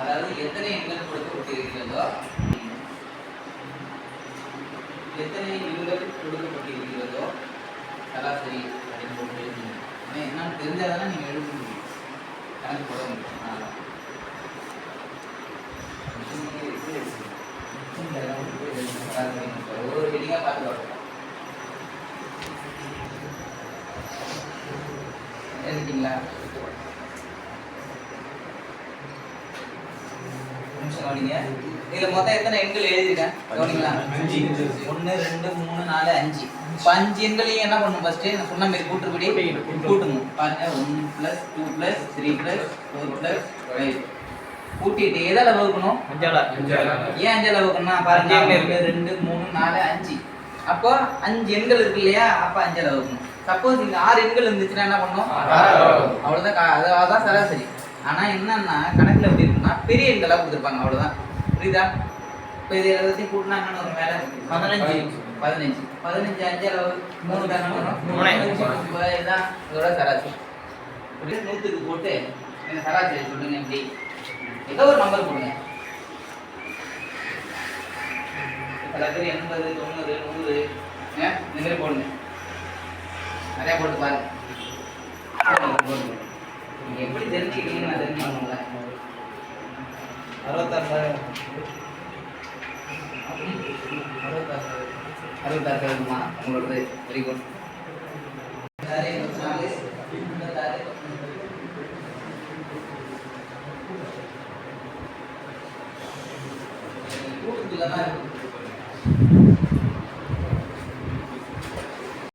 அதாவது எத்தனை எண்கள் கொடுக்கப்பட்டிருக்கிறதோ எத்தனை எண்கள் கொடுக்கப்பட்டிருக்கிறதோ சராசரி அப்படின்னு போட்டு எழுதுங்க ஆனால் என்னன்னு நீங்கள் எழுத முடியும். கணக்கு போட முடியும். ஒவ்வொரு மிஷின்ல எல்லாம் போட்டு எழுதுங்க. சராசரி number. ஒரு ஒரு ஹெடிங்காக பார்த்து வரணும் எழுதிட்டீங்களா நிமிஷம் கவனிங்க. இதுல மொத்தம் எத்தனை எண்கள் எழுதிருக்கேன்? கவனிங்களா. ஒன்று ரெண்டு மூணு நாலு அஞ்சு. அஞ்சு எண்களையும் என்ன பண்ணணும் ஃபர்ஸ்ட் நான் சொன்ன மாதிரி கூட்டுப்படி. கூட்டணும். பாருங்க. One plus two plus three plus four plus five கூட்டிட்டு எதால வகுக்கணும்? ஏன் அஞ்சால வகுக்கணும்னா பாருங்க. அஞ்சு எண் ஒன்று ரெண்டு மூணு நாலு அஞ்சு. அப்போ அஞ்சு எண்கள் இருக்கு இல்லையா? அப்போ அஞ்சால வகுக்கணும். சப்போஸ் இங்க ஆறு எண்கள் இருந்துச்சுன்னா என்ன வகுக்கணும். அவ்வளவுதான். அதான் சராசரி. ஆனா என்னன்னா கணக்குல எப்படி இருக்குன்னா பெரிய எண்களா கொடுத்துருப்பாங்க அவ்வளவுதான். புரியுதா? இப்போ இது எல்லாத்தையும் கூட்டினா என்ன வரும் மேல பதினஞ்சு. பதினஞ்சு. பதினஞ்சு அஞ்சு அளவு மூணு தானே வரும். இதுதான் இதோட சராசரி. நூத்துக்கு போட்டு இந்த சராசரி சொல்லுங்க எப்படி? ஏதோ ஒரு நம்பர் கொடுங்க. சில பேர் எண்பது தொண்ணூறு நூறு இந்த மாதிரி போடுங்க. நிறைய போட்டு பாருங்க. போடுங்க, போடுங்க. நீங்க எப்படி தெரிஞ்சுக்கிறீங்கன்னு நான் தெரிஞ்சுக்கணும்ல அறுபத்தாறு அறுபத்தாறு அறுபத்தாறு கருதுமா உங்களோடது வெரி குட் தான் இருக்கு.